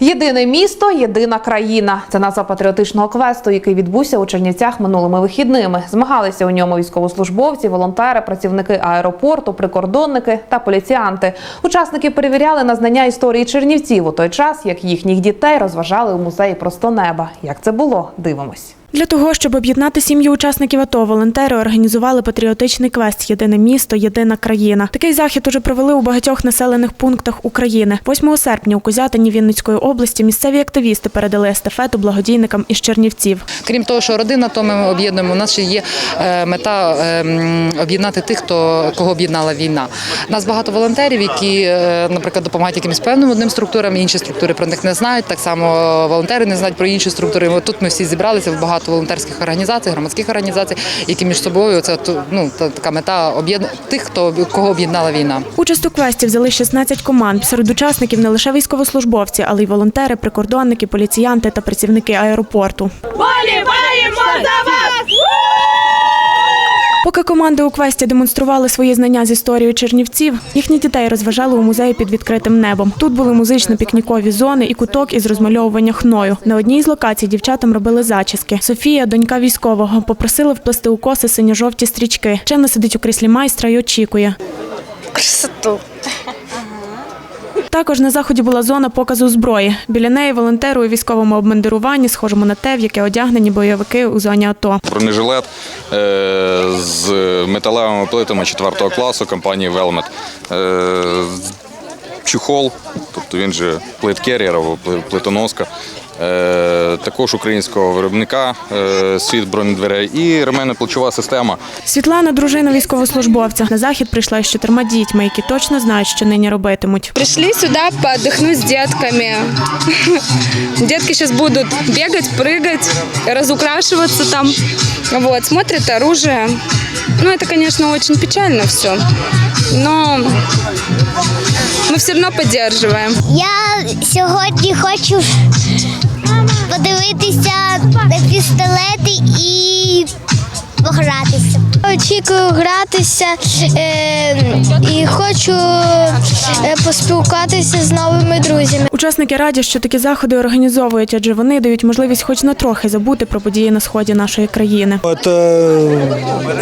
Єдине місто, єдина країна. Це назва патріотичного квесту, який відбувся у Чернівцях минулими вихідними. Змагалися у ньому військовослужбовці, волонтери, працівники аеропорту, прикордонники та поліціянти. Учасники перевіряли на знання історії Чернівців у той час, як їхніх дітей розважали у музеї просто неба. Як це було? Дивимось. Для того, щоб об'єднати сім'ї учасників АТО, волонтери організували патріотичний квест Єдине місто, єдина країна. Такий захід уже провели у багатьох населених пунктах України. 8 серпня у Козятині Вінницької області місцеві активісти передали естафету благодійникам із Чернівців. Крім того, що родина, то ми об'єднуємо. У нас ще є е, мета е, об'єднати тих, хто кого об'єднала війна. У Нас багато волонтерів, які, е, наприклад, допомагають якимось певним одним структурам, інші структури про них не знають. Так само волонтери не знають про інші структури. Тут ми всі зібралися в багато волонтерських організацій, громадських організацій, які між собою це ну та- така мета об'єднання тих, хто кого об'єднала війна. Участь у квесті взяли 16 команд. Серед учасників не лише військовослужбовці, але й волонтери, прикордонники, поліціянти та працівники аеропорту. Боліваємо за вас! Поки команди у квесті демонстрували свої знання з історії Чернівців, їхні дітей розважали у музеї під відкритим небом. Тут були музично-пікнікові зони і куток із розмальовування хною. На одній з локацій дівчатам робили зачіски. Софія, донька військового, попросила вплести у коси синьо-жовті стрічки. Чемно сидить у кріслі майстра і очікує. Красоту. Також на заході була зона показу зброї. Біля неї волонтери у військовому обмандируванні, схожому на те, в яке одягнені бойовики у зоні АТО. Бронежилет е, з металевими плитами 4 класу компанії Велмет Е, чухол, тобто він же плит-керріер або пли- плитоноска. Е, також українського виробника е, світ бронедверей і ременно-плечова система. Світлана, дружина військовослужбовця, на захід прийшла з чотирма дітьми, які точно знають, що нині робитимуть. Пришли сюда поотдохнуть с детками. Детки сейчас будут бегать, прыгать, разукрашиваться там. Вот, смотрят оружие. Ну, это, конечно, очень печально все. Но мы все одно підтримуємо. Я сьогодні хочу подивитися на пістолети і погратися. Очікую гратися е, і хочу поспілкуватися з новими друзями. Учасники раді, що такі заходи організовують, адже вони дають можливість хоч на трохи забути про події на сході нашої країни. Это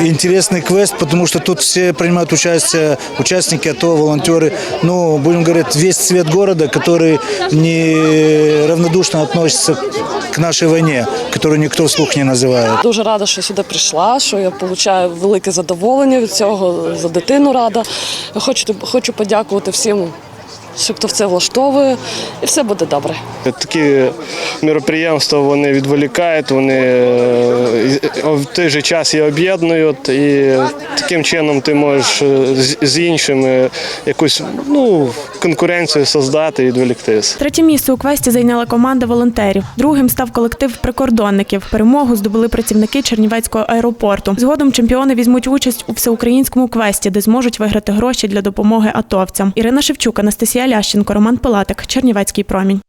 интересный квест, потому что тут все принимают участие участники, АТО, волонтеры. Ну, будем говорить, весь цвет города, который не равнодушно относится к нашей войне, которую никто вслух не называет. Дуже рада, що сюди прийшла, що я отримую велике задоволення від цього, за дитину рада. Хочу, хочу подякувати всім, що хто в це влаштовує, і все буде добре. Такі мероприємства вони відволікають, вони е, в той же час і об'єднують, і таким чином ти можеш е, з- іншими якусь ну, конкуренцію создати і відволіктися. Третє місце у квесті зайняла команда волонтерів. Другим став колектив прикордонників. Перемогу здобули працівники Чернівецького аеропорту. Згодом чемпіони візьмуть участь у всеукраїнському квесті, де зможуть виграти гроші для допомоги атовцям. Ірина Шевчук, Анастасія Лященко, Роман Пилатик, Чернівецький промінь.